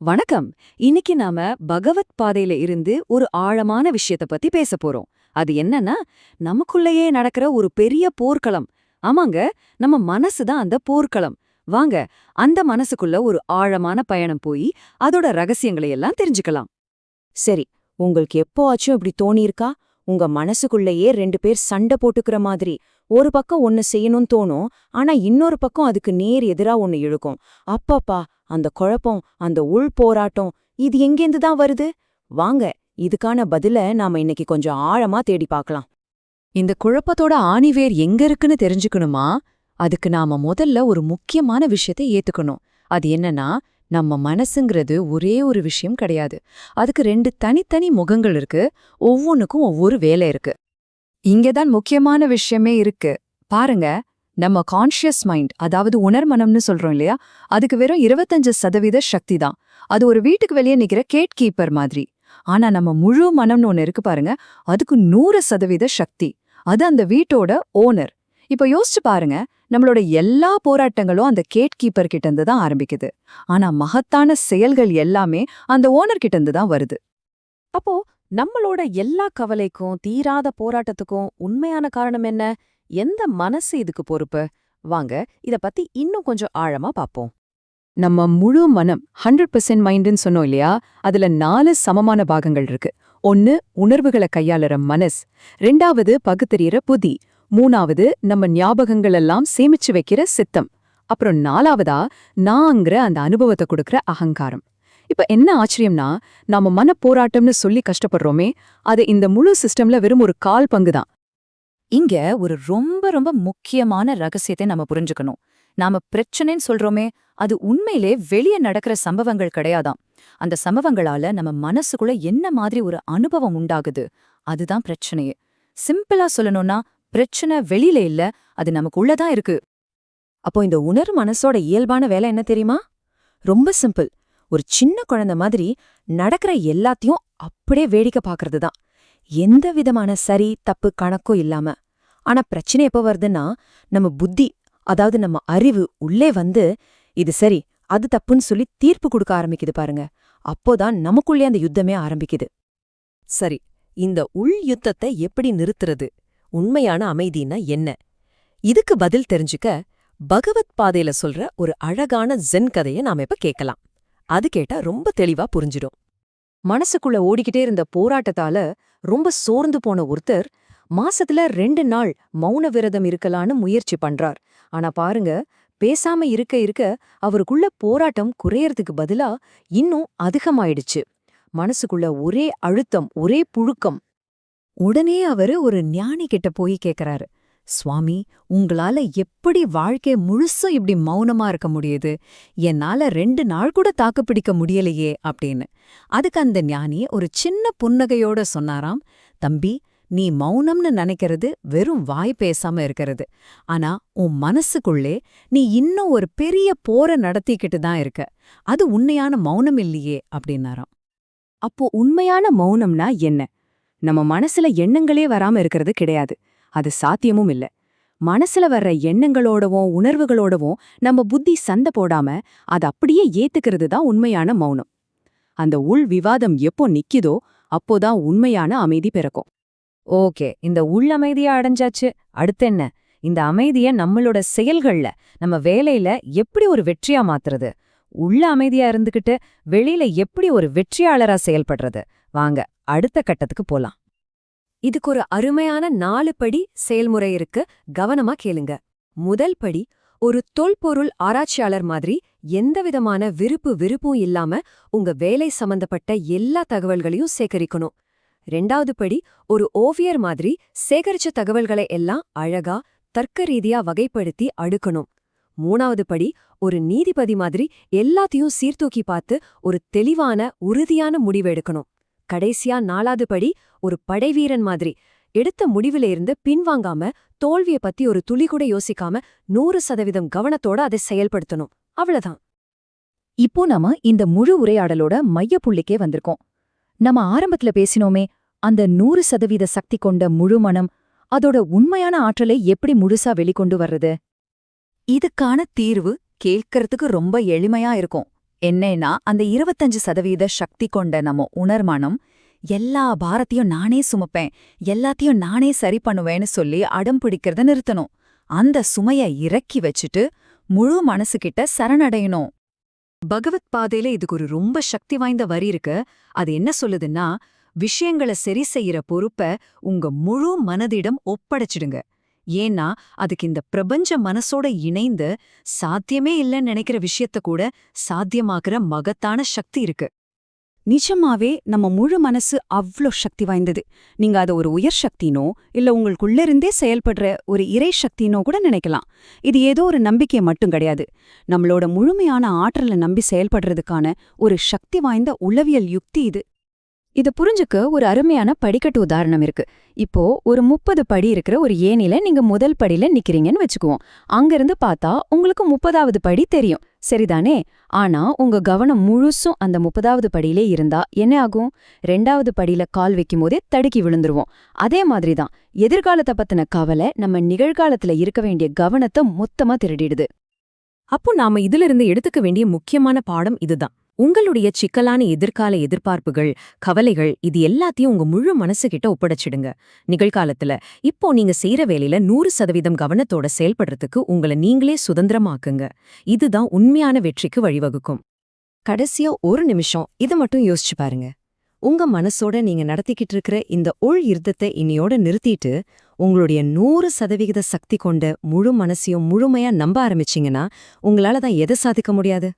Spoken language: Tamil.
வணக்கம். இன்னைக்கு நாம பகவத் பாதையில இருந்து ஒரு ஆழமான விஷயத்த பத்தி பேச போறோம். அது என்னன்னா நமக்குள்ளேயே நடக்கிற ஒரு பெரிய போர்க்களம். ஆமாங்க நம்ம மனசு தான் அந்த போர்க்களம். வாங்க அந்த மனசுக்குள்ள ஒரு ஆழமான பயணம் போய் அதோட ரகசியங்களை எல்லாம் தெரிஞ்சுக்கலாம். சரி உங்களுக்கு எப்போ ஆச்சும் இப்படி தோணியிருக்கா? உங்க மனசுக்குள்ளேயே ரெண்டு பேர் சண்டை போட்டுக்கிற மாதிரி. ஒரு பக்கம் ஒன்னு செய்யணும்னு தோணும் ஆனா இன்னொரு பக்கம் அதுக்கு நேர் எதிரா ஒன்னு இழுக்கும். அப்பப்பா அந்த குழப்பம் அந்த உள் போராட்டம் இது எங்கேந்து தான் வருது? வாங்க இதுக்கான பதில நாம இன்னைக்கு கொஞ்சம் ஆழமா தேடி பார்க்கலாம். இந்த குழப்பத்தோட ஆணிவேர் எங்க இருக்குன்னு தெரிஞ்சுக்கணுமா? அதுக்கு நாம முதல்ல ஒரு முக்கியமான விஷயத்தை ஏத்துக்கணும். அது என்னன்னா நம்ம மனசுங்கிறது ஒரே ஒரு விஷயம் கிடையாது. அதுக்கு ரெண்டு தனித்தனி முகங்கள் இருக்கு. ஒவ்வொன்னுக்கும் ஒவ்வொரு வேலை இருக்கு. இங்கதான் முக்கியமான விஷயமே இருக்கு. பாருங்க நம்ம கான்ஷியஸ் மைண்ட் அதாவது உணர்மனம்னு சொல்றோம் இல்லையா? அதுக்கு வெறும் இருபத்தஞ்சு சதவீத சக்தி தான் அது ஒரு வீட்டுக்கு வெளியே நிக்கிற கேட் கீப்பர் மாதிரி. ஆனா நம்ம முழு மனம்னு ஒன்னு இருக்கு பாருங்க அதுக்கு நூறு சதவீத சக்தி. அது அந்த வீட்டோட ஓனர் இப்ப யோசிச்சு பாருங்க நம்மளோட எல்லா போராட்டங்களும் அந்த கேட் கீப்பர் கிட்ட இருந்து தான் ஆரம்பிக்குது. ஆனா மகத்தான செயல்கள் எல்லாமே அந்த ஓனர் கிட்ட இருந்து தான் வருது. அப்போ நம்மளோட எல்லா கவலைக்கும் தீராத போராட்டத்துக்கும் உண்மையான காரணம் என்ன? எந்த மனசு இதுக்கு பொறுப்பு? வாங்க இத பத்தி இன்னும் கொஞ்சம் ஆழமா பாப்போம். நம்ம முழு மனம் ஹண்ட்ரட் பெர்சென்ட் மைண்டுன்னு சொன்னோம் இல்லையா? அதுல நாலு சமமான பாகங்கள் இருக்கு. ஒன்னு உணர்வுகளை கையாளுற மனஸ் ரெண்டாவது பகுத்தறியற புதி மூணாவது நம்ம ஞாபகங்கள் எல்லாம் சேமிச்சு வைக்கிற சித்தம். அப்புறம் நாலாவதா நாங்கிற அந்த அனுபவத்தை கொடுக்கற அகங்காரம். இப்ப என்ன ஆச்சரியம்னா நாம மன போராட்டம்னு சொல்லி கஷ்டப்படுறோமே அது இந்த முழு சிஸ்டம்ல வெறும் ஒரு கால் பங்கு தான் இங்க ஒரு ரொம்ப ரொம்ப முக்கியமான ரகசியத்தை நம்ம புரிஞ்சுக்கணும். நாம பிரச்சனைன்னு சொல்றோமே அது உண்மையிலே வெளியே நடக்கிற சம்பவங்கள் கிடையாதாம். அந்த சம்பவங்களால நம்ம மனசுக்குள்ள என்ன மாதிரி ஒரு அனுபவம் உண்டாகுது அதுதான் பிரச்சனையே சிம்பிளா சொல்லணும்னா பிரச்சனை வெளியில இல்ல அது நமக்குள்ளதான் இருக்கு. அப்போ இந்த உணர் மனசோட இயல்பான வேலை என்ன தெரியுமா? ரொம்ப சிம்பிள். ஒரு சின்ன குழந்தை மாதிரி நடக்கிற எல்லாத்தையும் அப்படியே வேடிக்கை பார்க்கறது தான் எந்த விதமான சரி தப்பு கணக்கும் இல்லாம. ஆனா பிரச்சனை எப்ப வருதுன்னா நம்ம புத்தி அதாவது நம்ம அறிவு உள்ளே வந்து இது சரி அது தப்புன்னு சொல்லி தீர்ப்பு கொடுக்க ஆரம்பிக்குது பாருங்க. அப்போதான் நமக்குள்ளே அந்த யுத்தமே ஆரம்பிக்குது. சரி இந்த உள் யுத்தத்தை எப்படி நிறுத்துறது? உண்மையான அமைதினா என்ன? இதுக்கு பதில் தெரிஞ்சுக்க பகவத் பாதையில சொல்ற ஒரு அழகான ஜென் கதைய நாம இப்ப கேட்கலாம். அது கேட்டா ரொம்ப தெளிவா புரிஞ்சிடும். மனசுக்குள்ள ஓடிக்கிட்டே இருந்த போராட்டத்தால ரொம்ப சோர்ந்து போன ஒருத்தர் மாசத்துல ரெண்டு நாள் மௌன விரதம் இருக்கலான்னு முயற்சி பண்றார். ஆனா பாருங்க பேசாம இருக்க இருக்க அவருக்குள்ள போராட்டம் குறையறதுக்கு பதிலா இன்னும் அதிகமாயிடுச்சு. மனசுக்குள்ள ஒரே அழுத்தம் ஒரே புழுக்கம். உடனே அவரு ஒரு ஞானி கிட்ட போய் கேக்குறாரு. சுவாமி உங்களால எப்படி வாழ்க்கை முழுசும் இப்படி மௌனமா இருக்க முடியுது? என்னால ரெண்டு நாள் கூட தாக்கு பிடிக்க முடியலையே அப்படின்னு. அதுக்கு அந்த ஞானி ஒரு சின்ன புன்னகையோட சொன்னாராம் தம்பி நீ மௌனம்னு நினைக்கிறது வெறும் வாய் பேசாம இருக்கிறது. ஆனா உன் மனசுக்குள்ளே நீ இன்னும் ஒரு பெரிய போர நடத்திக்கிட்டு தான் இருக்க. அது உண்மையான மௌனம் இல்லையே அப்படின்னாராம். அப்போ உண்மையான மௌனம்னா என்ன? நம்ம மனசுல எண்ணங்களே வராம இருக்கிறது கிடையாது. அது சாத்தியமும் இல்ல. மனசுல வர்ற எண்ணங்களோடவும் உணர்வுகளோடவும் நம்ம புத்தி சண்டை போடாம அது அப்படியே ஏத்துக்கிறது தான் உண்மையான மௌனம். அந்த உள் விவாதம் எப்போ நிக்குதோ அப்போதான் உண்மையான அமைதி பிறக்கும். ஓகே இந்த உள் அமைதியா அடைஞ்சாச்சு. அடுத்து என்ன? இந்த அமைதிய நம்மளோட செயல்கள்ல நம்ம வேலையில எப்படி ஒரு வெற்றியா மாத்துறது? உள்ள அமைதியா இருந்துகிட்டு வெளியில எப்படி ஒரு வெற்றியாளரா செயல்படுறது? வாங்க அடுத்த கட்டத்துக்கு போலாம். இதுக்கு ஒரு அருமையான நாலு படி செயல்முறை இருக்கு. கவனமா கேளுங்க. முதல் படி ஒரு தொல்பொருள் ஆராய்ச்சியாளர் மாதிரி எந்தவிதமான விருப்பு விருப்பும் இல்லாம உங்க வேலை சம்பந்தப்பட்ட எல்லா தகவல்களையும் சேகரிக்கணும். ரெண்டாவது படி ஒரு ஓவியர் மாதிரி சேகரிச்ச தகவல்களை எல்லாம் அழகா தர்க்க ரீதியா வகைப்படுத்தி அடுக்கணும். மூணாவது படி ஒரு நீதிபதி மாதிரி எல்லாத்தையும் சீர்தூக்கி பார்த்து ஒரு தெளிவான உறுதியான முடிவு எடுக்கணும். கடைசியா நாலாவது படி ஒரு படைவீரன் மாதிரி. எடுத்த முடிவில இருந்து பின்வாங்காம தோல்விய பத்தி ஒரு துளி கூட யோசிக்காம நூறு சதவீதம் கவனத்தோட அதை செயல்படுத்தணும். அவ்வளவுதான். இப்போ நாம இந்த முழு உரையாடலோட மையப்புள்ளிக்கே வந்திருக்கோம். நம்ம ஆரம்பத்துல பேசினோமே அந்த நூறு சதவீத சக்தி கொண்ட முழு மனம் அதோட உண்மையான ஆற்றலை எப்படி முழுசா வெளிக்கொண்டு வர்றது? இதுக்கான தீர்வு கேட்கறதுக்கு ரொம்ப எளிமையா இருக்கும். என்னன்னா அந்த இருபத்தஞ்சு சதவீத சக்தி கொண்ட நம்ம உணர்மனம் எல்லா பாரத்தையும் நானே சுமப்பேன் எல்லாத்தையும் நானே சரி பண்ணுவேன்னு சொல்லி அடம் பிடிக்கிறத நிறுத்தணும். அந்த சுமைய இறக்கி வச்சுட்டு முழு மனசுகிட்ட சரணடையணும். பகவத் பாதையில இதுக்கு ஒரு ரொம்ப சக்தி வாய்ந்த வரி இருக்கு. அது என்ன சொல்லுதுன்னா விஷயங்களை சரி செய்யற பொறுப்ப உங்க முழு மனதிடம் ஒப்படைச்சிடுங்க. ஏன்னா அதுக்கு இந்த பிரபஞ்ச மனசோட இணைந்து சாத்தியமே இல்லைன்னு நினைக்கிற விஷயத்த கூட சாத்தியமாக்குற மகத்தான சக்தி இருக்கு. நிஜமாவே நம்ம முழு மனசு அவ்ளோ சக்தி வாய்ந்தது. நீங்க அதை ஒரு உயர் சக்தினோ இல்ல உங்களுக்குள்ள இருந்தே செயல்படுற ஒரு இறை சக்தினோ கூட நினைக்கலாம். இது ஏதோ ஒரு நம்பிக்கை மட்டும் கிடையாது. நம்மளோட முழுமையான ஆற்றலை நம்பி செயல்படுறதுக்கான ஒரு சக்தி வாய்ந்த உளவியல் யுக்தி இது. இத புரிஞ்சுக்க ஒரு அருமையான படிக்கட்டு உதாரணம் இருக்கு. இப்போ ஒரு முப்பது படி இருக்கிற ஒரு ஏணில நீங்க முதல் படியில நிக்கிறீங்கன்னு வச்சுக்குவோம். அங்கிருந்து பார்த்தா உங்களுக்கு முப்பதாவது படி தெரியும். சரிதானே? ஆனா உங்க கவனம் முழுசும் அந்த முப்பதாவது படியிலே இருந்தா என்ன ஆகும்? ரெண்டாவது படியில கால் வைக்கும் போதே தடுக்கி விழுந்துருவோம். அதே மாதிரிதான் எதிர்காலத்தை பத்தின கவலை நம்ம நிகழ்காலத்துல இருக்க வேண்டிய கவனத்தை மொத்தமா திருடிடுது. அப்போ நாம இதிலிருந்து எடுத்துக்க வேண்டிய முக்கியமான பாடம் இதுதான். உங்களுடைய சிக்கலான எதிர்கால எதிர்பார்ப்புகள் கவலைகள் இது எல்லாத்தையும் உங்க முழு மனசுகிட்ட ஒப்படைச்சிடுங்க. நிகழ்காலத்துல இப்போ நீங்க செய்யற வேலையில நூறு சதவீதம் கவனத்தோட செயல்படுறதுக்கு உங்களை நீங்களே சுதந்திரமாக்குங்க. இதுதான் உண்மையான வெற்றிக்கு வழிவகுக்கும். கடைசியா ஒரு நிமிஷம் இதை மட்டும் யோசிச்சு பாருங்க. உங்க மனசோட நீங்க நடத்திக்கிட்டு இருக்கிற இந்த உள் யுத்தத்தை இன்னையோட நிறுத்திட்டு உங்களுடைய நூறு சதவிகித சக்தி கொண்ட முழு மனசையும் முழுமையா நம்ப ஆரம்பிச்சீங்கன்னா உங்களால தான் எதை சாதிக்க முடியாது?